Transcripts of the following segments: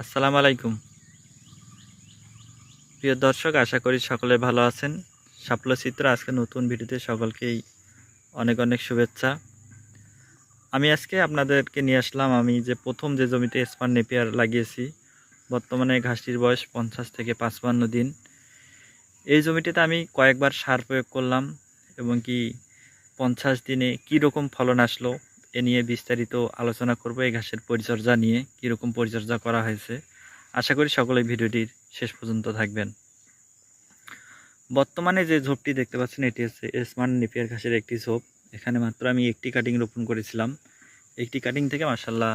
আসসালামু আলাইকুম। প্রিয় দর্শক, আশা করি সকলে ভালো আছেন। সাফল্যচিত্র আজকে নতুন ভিডিওতে সকলকেই অনেক অনেক শুভেচ্ছা। আমি আজকে আপনাদেরকে নিয়ে আসলাম, আমি যে প্রথম যে জমিতে স্পান নেপিয়ার লাগিয়েছি, বর্তমানে ঘাসটির বয়স পঞ্চাশ থেকে পাঁচপান্ন দিন। এই জমিটিতে আমি কয়েকবার সার প্রয়োগ করলাম এবং কি পঞ্চাশ দিনে কী রকম ফলন আসলো এ নিয়ে বিস্তারিত আলোচনা করব এই ঘাসের পরিচর্যা নিয়ে, কীরকম পরিচর্যা করা হয়েছে। আশা করি সকলে ভিডিওটির শেষ পর্যন্ত থাকবেন। বর্তমানে যে ঝোপটি দেখতে পাচ্ছেন, এটি হচ্ছে স্মার্ট নেপিয়ার ঘাসের একটি ঝোপ। এখানে মাত্র আমি একটি কাটিং রোপণ করেছিলাম। একটি কাটিং থেকে মাসাল্লাহ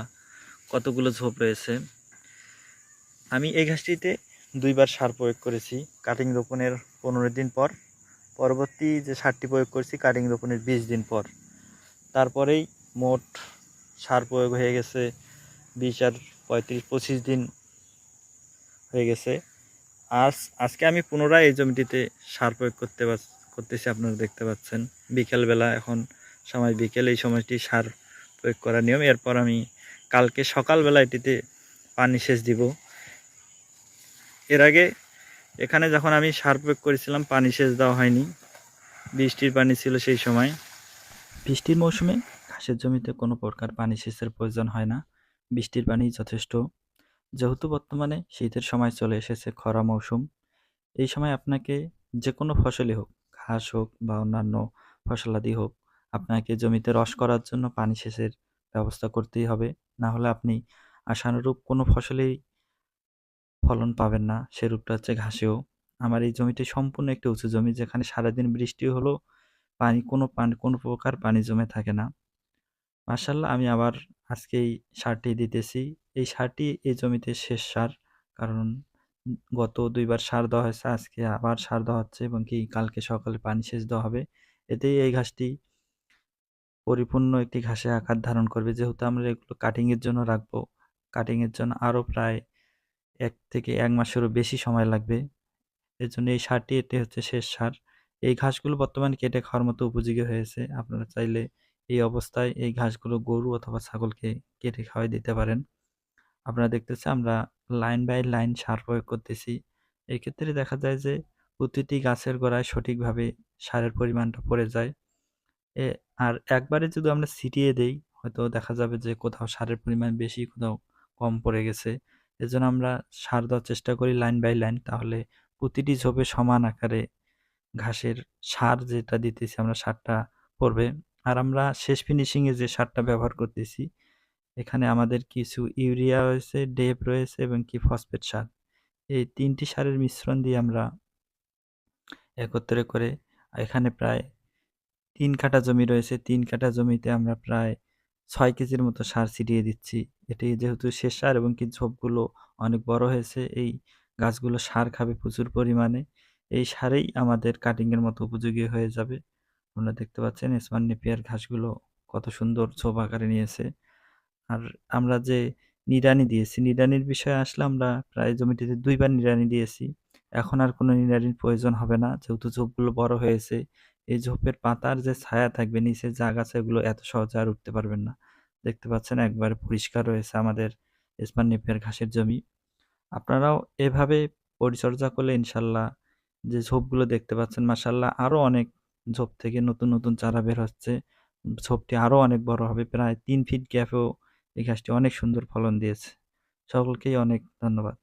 কতগুলো ঝোপ রয়েছে। আমি এই ঘাসটিতে দুইবার সার প্রয়োগ করেছি কাটিং রোপণের পনেরো দিন পর। পরবর্তী যে সারটি প্রয়োগ করেছি কাটিং রোপণের বিশ দিন পর। তারপরেই মোট সার প্রয়োগ হয়ে গেছে বিশ আর পঁয়ত্রিশ, পঁচিশ দিন হয়ে গেছে। আজ আজকে আমি পুনরায় এই জমিটিতে সার প্রয়োগ করতে করতেছি, আপনারা দেখতে পাচ্ছেন। বিকেলবেলা এখন সময় বিকেল, এই সময়টি সার প্রয়োগ করার নিয়ম। এরপর আমি কালকে সকালবেলা এটিতে পানি সেচ দিব। এর আগে এখানে যখন আমি সার প্রয়োগ করেছিলাম, পানি সেচ দেওয়া হয়নি। বৃষ্টির পানি ছিল সেই সময়। বৃষ্টির মৌসুমে ঘাসের জমিতে কোনো প্রকার পানি সেচের প্রয়োজন হয় না, বৃষ্টির পানি যথেষ্ট। যেহেতু বর্তমানে শীতের সময় চলে এসেছে খরা মৌসুম, এই সময় আপনাকে যে কোনো ফসলই হোক, ঘাস হোক বা অন্যান্য ফসলাদি হোক, আপনাকে জমিতে রস করার জন্য পানি সেচের ব্যবস্থা করতেই হবে। না হলে আপনি আশানুরূপ কোনো ফসলেই ফলন পাবেন না সেরূপটা হচ্ছে ঘাসেও। আমার এই জমিটি সম্পূর্ণ একটি উঁচু জমি, যেখানে সারাদিন বৃষ্টি হলেও পানি কোনো পানি, কোনো প্রকার পানি জমে থাকে না। মার্শাল্লাহ আমি আবার আজকে এই সারটি দিতেছি। এই সারটি এই জমিতে শেষ সার। কারণ গত দুইবার সার দেওয়া হয়েছে, আজকে আবার সার দেওয়া হচ্ছে এবং কি কালকে সকালে পানি সেচ দেওয়া হবে। এতেই এই ঘাসটি পরিপূর্ণ একটি ঘাসে আকার ধারণ করবে। যেহেতু আমরা এগুলো কাটিংয়ের জন্য রাখব কাটিংয়ের জন্য আরও প্রায় এক থেকে এক মাসেরও বেশি সময় লাগবে। এর জন্য এই সারটি এটি হচ্ছে শেষ সার। এই ঘাসগুলো বর্তমানে কেটে খাওয়ার মতো উপযোগী হয়েছে। আপনারা চাইলে এই অবস্থায় এই ঘাসগুলো গরু অথবা ছাগলকে কেটে খাওয়াই দিতে পারেন। আপনারা দেখতেছে আমরা লাইন বাই লাইন সার প্রয়োগ করতেছি। এক্ষেত্রে দেখা যায় যে প্রতিটি গাছের গোড়ায় সঠিকভাবে সারের পরিমাণটা পড়ে যায়। এ, আর একবারে যদি আমরা ছিটিয়ে দেই, হয়তো দেখা যাবে যে কোথাও সারের পরিমাণ বেশি, কোথাও কম পড়ে গেছে। এজন্য আমরা সার দেওয়ার চেষ্টা করি লাইন বাই লাইন। তাহলে প্রতিটি ঝোপে সমান আকারে ঘাসের সার যেটা দিতেছি আমরা, সারটা পড়বে। আর আমরা শেষ ফিনিশিংয়ে যে সারটা ব্যবহার করতেছি, এখানে আমাদের কিছু ইউরিয়া রয়েছে, ডেপ রয়েছে এবং কি ফসফেট সার। এই তিনটি সারের মিশ্রণ দিয়ে আমরা একত্রে করে এখানে প্রায় তিন কাঠা জমি রয়েছে। তিন কাঠা জমিতে আমরা প্রায় ছয় কেজির মতো সার ছিটিয়ে দিচ্ছি। এটি যেহেতু শেষ সার এবং কি ঝোপগুলো অনেক বড় হয়েছে, এই গাছগুলো সার খাবে প্রচুর পরিমাণে। এই সারেই আমাদের কাটিংয়ের মতো উপযোগী হয়ে যাবে। আপনারা দেখতে পাচ্ছেন স্মার্ট নেপিয়ার ঘাসগুলো কত সুন্দর ঝোপ আকারে নিয়েছে। আর আমরা যে নিড়ানি দিয়েছি, নিড়ানির বিষয়ে আসলে আমরা প্রায় জমিটিতে দুইবার নিড়ানি দিয়েছি। এখন আর কোনো নিড়ানির প্রয়োজন হবে না, যেহেতু ঝোপগুলো বড় হয়েছে। এই ঝোপের পাতার যে ছায়া থাকবে নিচে যা গাছ এগুলো এত সহজে আর উঠতে পারবেন না। দেখতে পাচ্ছেন একবারে পরিষ্কার রয়েছে আমাদের স্পান নেপিয়ার ঘাসের জমি। আপনারাও এভাবে পরিচর্যা করলে ইনশাল্লাহ যে ঝোপগুলো দেখতে পাচ্ছেন মাসাল্লাহ আরও অনেক ঝোপ থেকে নতুন নতুন চারা বের হচ্ছে। ঝোপটি আরও অনেক বড় হবে। প্রায় তিন ফিট গ্যাপেও এই গাছটি অনেক সুন্দর ফলন দিয়েছে। সকলকেই অনেক ধন্যবাদ।